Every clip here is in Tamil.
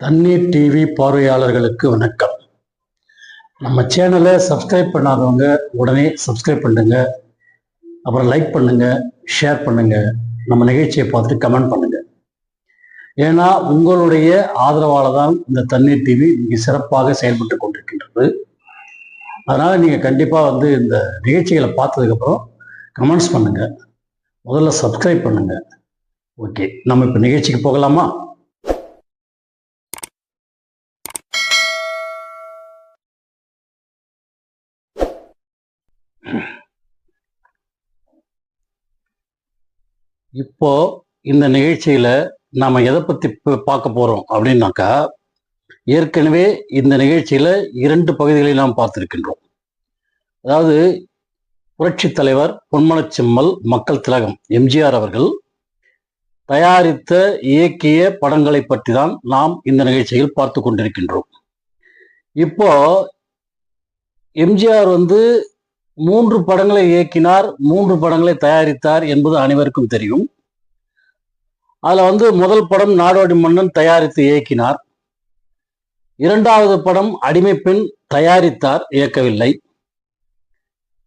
தண்ணீர் டிவி பார்வையாளர்களுக்கு வணக்கம். நம்ம சேனலை சப்ஸ்கிரைப் பண்ணாதவங்க உடனே சப்ஸ்கிரைப் பண்ணுங்க. அப்புறம் லைக் பண்ணுங்க ஷேர் பண்ணுங்க. நம்ம நிகழ்ச்சியை பார்த்துட்டு கமெண்ட் பண்ணுங்க. ஏன்னா உங்களுடைய ஆதரவால தான் இந்த தண்ணீர் டிவி மிக சிறப்பாக செயல்பட்டு கொண்டிருக்கின்றது. அதனால நீங்க கண்டிப்பா வந்து இந்த நிகழ்ச்சிகளை பார்த்ததுக்கப்புறம் கமெண்ட்ஸ் பண்ணுங்க. முதல்ல சப்ஸ்கிரைப் பண்ணுங்க. ஓகே நம்ம இப்போ நிகழ்ச்சிக்கு போகலாமா? இப்போ இந்த நிகழ்ச்சியில நாம எதை பத்தி பார்க்க போறோம் அப்படின்னாக்கா ஏற்கனவே இந்த நிகழ்ச்சியில இரண்டு பகுதிகளை நாம் பார்த்திருக்கின்றோம். அதாவது புரட்சி தலைவர் பொன்மணச்செம்மல் மக்கள் திலகம் எம்ஜிஆர் அவர்கள் தயாரித்த இயக்கிய படங்களை பற்றி தான் நாம் இந்த நிகழ்ச்சியில் பார்த்து கொண்டிருக்கின்றோம். இப்போ எம்ஜிஆர் வந்து மூன்று படங்களை இயக்கினார் மூன்று படங்களை தயாரித்தார் என்பது அனைவருக்கும் தெரியும். அதில் வந்து முதல் படம் நாடோடி மன்னன் தயாரித்து இயக்கினார். இரண்டாவது படம் அடிமை பெண் தயாரித்தார் இயக்கவில்லை.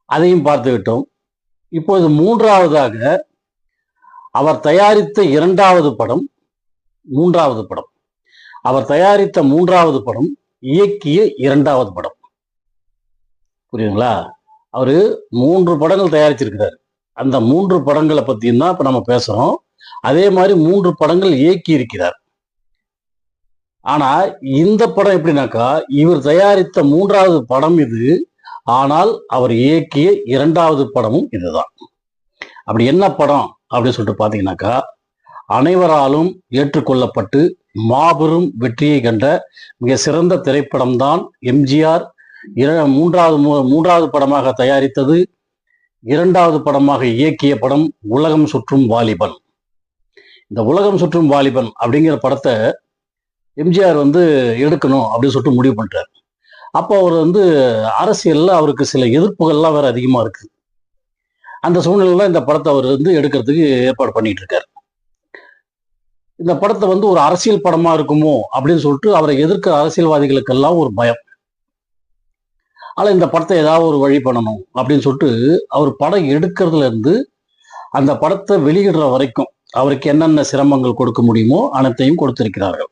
அதையும் பார்த்துவிட்டோம் இப்போது மூன்றாவதாக அவர் தயாரித்த இரண்டாவது படம் மூன்றாவது படம். அவர் தயாரித்த மூன்றாவது படம் இயக்கிய இரண்டாவது படம். புரியுதுங்களா? அவரு மூன்று படங்கள் தயாரிச்சிருக்கிறார். அந்த மூன்று படங்களை பத்தியும் தான் இப்ப நம்ம பேசுறோம். அதே மாதிரி மூன்று படங்கள் இயக்கி இருக்கிறார். ஆனா இந்த படம் எப்படின்னாக்கா இவர் தயாரித்த மூன்றாவது படம் இது. ஆனால் அவர் இயக்கிய இரண்டாவது படமும் இதுதான். அப்படி என்ன படம் அப்படின்னு சொல்லிட்டு பாத்தீங்கன்னாக்கா அனைவராலும் ஏற்றுக்கொள்ளப்பட்டு மாபெரும் வெற்றியை கண்ட மிக சிறந்த திரைப்படம் தான் எம்ஜிஆர் இர- மூன்றாவது மூ- மூன்றாவது படமாக தயாரித்தது. இரண்டாவது படமாக இயக்கிய படம் உலகம் சுற்றும் வாலிபன். இந்த உலகம் சுற்றும் வாலிபன் அப்படிங்கிற படத்தை எம்ஜிஆர் வந்து எடுக்கணும் அப்படின்னு சொல்லிட்டு முடிவு பண்ணிட்டார் அப்போ அவர் வந்து அரசியல்ல அவருக்கு சில எதிர்ப்புகள்லாம் வேற அதிகமா இருக்கு. அந்த சூழ்நிலையில் இந்த படத்தை அவர் வந்து எடுக்கிறதுக்கு ஏற்பாடு பண்ணிட்டு இருக்காரு. இந்த படத்தை வந்து ஒரு அரசியல் படமா இருக்குமோ அப்படின்னு சொல்லிட்டு அவரை எதிர்க்கிற அரசியல்வாதிகளுக்கெல்லாம் ஒரு பயம். ஆனால் இந்த படத்தை ஏதாவது ஒரு வழி பண்ணணும் அப்படின்னு சொல்லிட்டு அவர் படம் எடுக்கிறதுல இருந்து அந்த படத்தை வெளியிடுற வரைக்கும் அவருக்கு என்னென்ன சிரமங்கள் கொடுக்க முடியுமோ அனைத்தையும் கொடுத்திருக்கிறார்கள்.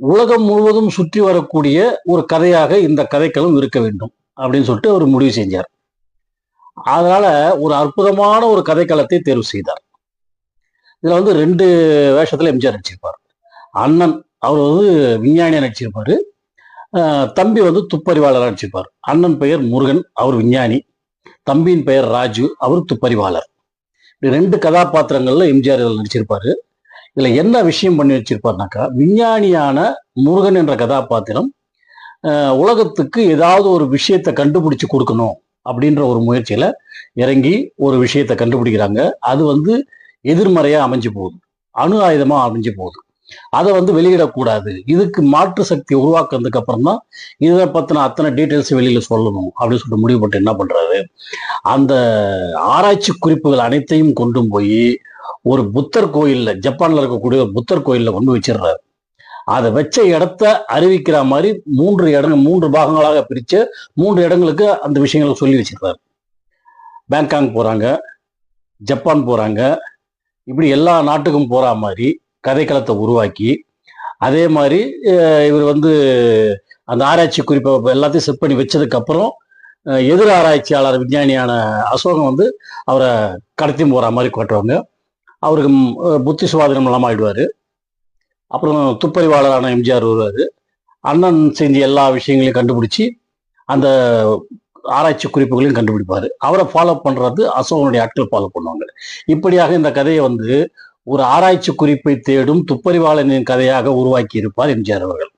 உலகம் முழுவதும் சுற்றி வரக்கூடிய ஒரு கதையாக இந்த கதைக்களம் இருக்க வேண்டும் அப்படின்னு சொல்லிட்டு அவர் முடிவு செஞ்சார். அதனால ஒரு அற்புதமான ஒரு கதைக்களத்தை தேர்வு செய்தார். இதில் வந்து ரெண்டு வேஷத்தில் எம்ஜிஆர் நடிச்சிருப்பார். அண்ணன் அவர் வந்து விஞ்ஞானியாக நடிச்சிருப்பாரு. தம்பி வந்து துப்பறிவாளராக நடிச்சிருப்பார். அண்ணன் பெயர் முருகன் அவர் விஞ்ஞானி. தம்பியின் பெயர் ராஜு அவர் துப்பறிவாளர். இப்படி ரெண்டு கதாபாத்திரங்கள்ல எம்ஜிஆர் இதில் நடிச்சிருப்பாரு. இதுல என்ன விஷயம் பண்ணி வச்சிருப்பாருனாக்கா விஞ்ஞானியான முருகன் என்ற கதாபாத்திரம் உலகத்துக்கு ஏதாவது ஒரு விஷயத்தை கண்டுபிடிச்சு கொடுக்கணும் அப்படின்ற ஒரு முயற்சியில இறங்கி ஒரு விஷயத்தை கண்டுபிடிக்கிறாங்க. அது வந்து எதிர்மறையா அமைஞ்சு போகுது. அணு ஆயுதமா அமைஞ்சு போகுது. அதை வந்து வெளியிடக்கூடாது. இதுக்கு மாற்று சக்தி உருவாக்குறதுக்கு அப்புறம் தான் இதை பத்தின அத்தனை டீட்டெயில்ஸ் வெளியில சொல்லணும் அப்படின்னு சொல்லிட்டு முடிவு பண்ணிட்டு என்ன பண்ணுறாரு அந்த ஆராய்ச்சி குறிப்புகள் அனைத்தையும் கொண்டு போய் ஒரு புத்தர் கோயில்ல ஜப்பான்ல இருக்கக்கூடிய ஒரு புத்தர் கோயில்ல கொண்டு வச்சிடுறாரு. அதை வச்ச இடத்த அறிவிக்கிற மாதிரி மூன்று இடங்கள் மூன்று பாகங்களாக பிரிச்சு மூன்று இடங்களுக்கு அந்த விஷயங்களை சொல்லி வச்சிருக்காரு பேங்காங் போறாங்க ஜப்பான் போறாங்க இப்படி எல்லா நாட்டுக்கும் போற மாதிரி கதைக்களத்தை உருவாக்கி அதே மாதிரி இவர் வந்து அந்த ஆராய்ச்சி குறிப்பை எல்லாத்தையும் செட் பண்ணி வச்சதுக்கப்புறம் எதிர் ஆராய்ச்சியாளர் விஞ்ஞானியான அசோகம் வந்து அவரை கடத்தி போகிற மாதிரி காட்டுவாங்க. அவருக்கு புத்தி சுவாதீனம் இல்லாமல் ஆயிடுவார். அப்புறம் துப்பறிவாளரான எம்ஜிஆர் வருவார். அண்ணன் செஞ்ச எல்லா விஷயங்களையும் கண்டுபிடிச்சி அந்த ஆராய்ச்சி குறிப்புகளையும் கண்டுபிடிப்பார். அவரை ஃபாலோ பண்ணுறது அசோகனுடைய ஆட்கள் ஃபாலோ பண்ணுவாங்க. இப்படியாக இந்த கதையை வந்து ஒரு ஆராய்ச்சி குறிப்பை தேடும் துப்பறிவாளனின் கதையாக உருவாக்கி இருப்பார் எம்ஜிஆர் அவர்கள்.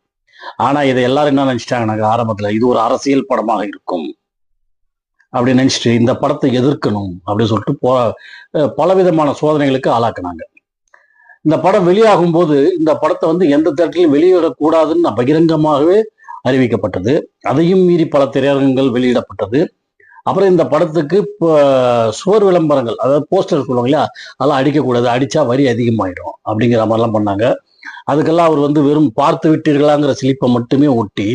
ஆனா இதை எல்லாரும் என்ன நினைச்சிட்டாங்கன்னாக்க ஆரம்பத்துல இது ஒரு அரசியல் படமாக இருக்கும். அப்படின்னு நினைச்சிட்டு இந்த படத்தை எதிர்க்கணும் அப்படின்னு சொல்லிட்டு போ பலவிதமான சோதனைகளுக்கு ஆளாக்குனாங்க. இந்த படம் வெளியாகும் போது இந்த படத்தை வந்து எந்த தேட்டரிலும் வெளியிடக்கூடாதுன்னு பகிரங்கமாகவே அறிவிக்கப்பட்டது. அதையும் மீறி பல திரையரங்குகள் வெளியிடப்பட்டது. அப்புறம் இந்த படத்துக்கு இப்போ சுவர் விளம்பரங்கள் அதாவது போஸ்டர் சொல்லுவாங்க இல்லையா அதெல்லாம் அடிக்கக்கூடாது. அடித்தா வரி அதிகமாயிடும் அப்படிங்கிற மாதிரிலாம் பண்ணாங்க. அதுக்கெல்லாம் அவர் வந்து வெறும் பார்த்து விட்டீர்களாங்கிற சிலிப்பை மட்டுமே ஒட்டி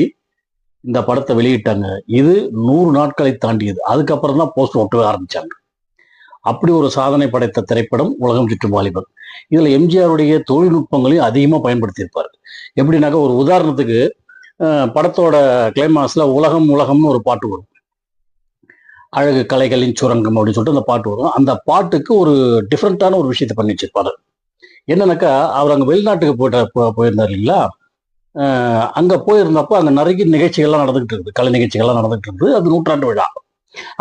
இந்த படத்தை வெளியிட்டாங்க. இது நூறு நாட்களை தாண்டியது. அதுக்கப்புறம் தான் போஸ்டர் ஒட்டவே ஆரம்பித்தாங்க அப்படி ஒரு சாதனை படைத்த திரைப்படம் உலகம் சுற்றும் வாலிபர். இதில் எம்ஜிஆருடைய தொழில்நுட்பங்களையும் அதிகமாக பயன்படுத்தியிருப்பார். எப்படின்னாக்கா ஒரு உதாரணத்துக்கு படத்தோட கிளைமாஸில் உலகம் உலகம்னு ஒரு பாட்டு வரும். அழகு கலைகளின் சுரங்கம் அப்படின்னு சொல்லிட்டு அந்த பாட்டு வரும். அந்த பாட்டுக்கு ஒரு டிஃப்ரெண்ட்டான ஒரு விஷயத்தை பண்ணி வச்சிருப்பாரு. என்னன்னாக்கா அவர் அங்கே வெளிநாட்டுக்கு போயிட்ட போயிருந்தார் இல்லைங்களா? அங்கே போயிருந்தப்போ அங்கே நிறைய நிகழ்ச்சிகள்லாம் நடந்துகிட்டு இருக்குது கலை நிகழ்ச்சிகள்லாம் நடந்துகிட்டு இருக்குது அது நூற்றாண்டு விழா.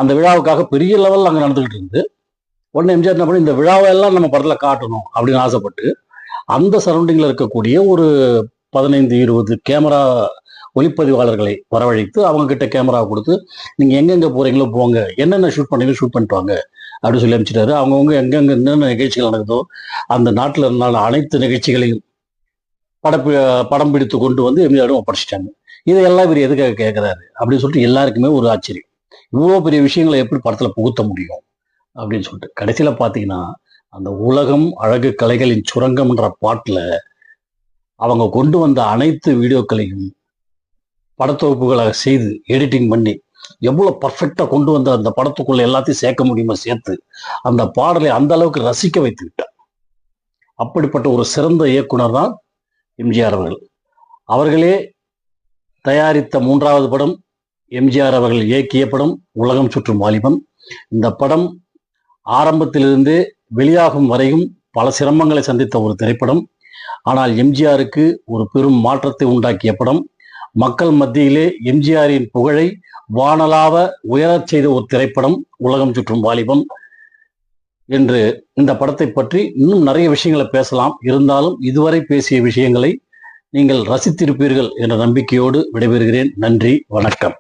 அந்த விழாவுக்காக பெரிய லெவலில் அங்கே நடந்துகிட்டு இருந்து உடனே எம்ஜிஆர் என்ன பண்ணி இந்த விழாவை எல்லாம் நம்ம படத்தில் காட்டணும் அப்படின்னு ஆசைப்பட்டு அந்த சரௌண்டிங்கில் இருக்கக்கூடிய ஒரு பதினைந்து இருபது கேமரா ஒளிப்பதிவாளர்களை வரவழைத்து அவங்க கிட்ட கேமரா கொடுத்து நீங்க எங்கெங்க போறீங்களோ போங்க. என்னென்ன ஷூட் பண்ணீங்களோ ஷூட் பண்ணிட்டு வாங்க. அப்படின்னு சொல்லி அனுப்பிச்சிட்டாரு. அவங்கவுங்க எங்கெங்க என்னென்ன நிகழ்ச்சிகள் நடக்குதோ அந்த நாட்டில் இருந்தாலும் அனைத்து நிகழ்ச்சிகளையும் படப்பி படம் பிடித்து கொண்டு வந்து எம்ஜிஆரும் ஒப்படைச்சிட்டாங்க. இதையெல்லாம் இவர் எதுக்காக கேட்குறாரு அப்படின்னு சொல்லிட்டு எல்லாருக்குமே ஒரு ஆச்சரியம். இவ்வளோ பெரிய விஷயங்களை எப்படி படத்தில் புகுத்த முடியும்? அப்படின்னு சொல்லிட்டு கடைசியில் பார்த்தீங்கன்னா அந்த உலகம் அழகு கலைகளின் சுரங்கம்ன்ற பாட்டில் அவங்க கொண்டு வந்த அனைத்து வீடியோக்களையும் படத்தொகுப்புகளாக செய்து எடிட்டிங் பண்ணி எவ்வளோ பர்ஃபெக்டாக கொண்டு வந்த அந்த படத்துக்குள்ள எல்லாத்தையும் சேர்க்க முடியுமோ சேர்த்து அந்த பாடலை அந்த அளவுக்கு ரசிக்க வைத்து விட்டார். அப்படிப்பட்ட ஒரு சிறந்த இயக்குனர் தான் எம்ஜிஆர் அவர்கள். அவர்களே தயாரித்த மூன்றாவது படம் எம்ஜிஆர் அவர்கள் இயக்கிய படம் உலகம் சுற்றும் வாலிபம். இந்த படம் ஆரம்பத்திலிருந்தே வெளியாகும் வரையும் பல சிரமங்களை சந்தித்த ஒரு திரைப்படம். ஆனால் எம்ஜிஆருக்கு ஒரு பெரும் மாற்றத்தை உண்டாக்கிய படம். மக்கள் மத்தியிலே எம்ஜிஆரின் புகழை வானலாவ உயரச் செய்த ஒரு திரைப்படம் உலகம் சுற்றும் வாலிபன் என்று இந்த படத்தை பற்றி இன்னும் நிறைய விஷயங்களை பேசலாம். இருந்தாலும் இதுவரை பேசிய விஷயங்களை நீங்கள் ரசித்திருப்பீர்கள் என்ற நம்பிக்கையோடு விடைபெறுகிறேன். நன்றி வணக்கம்.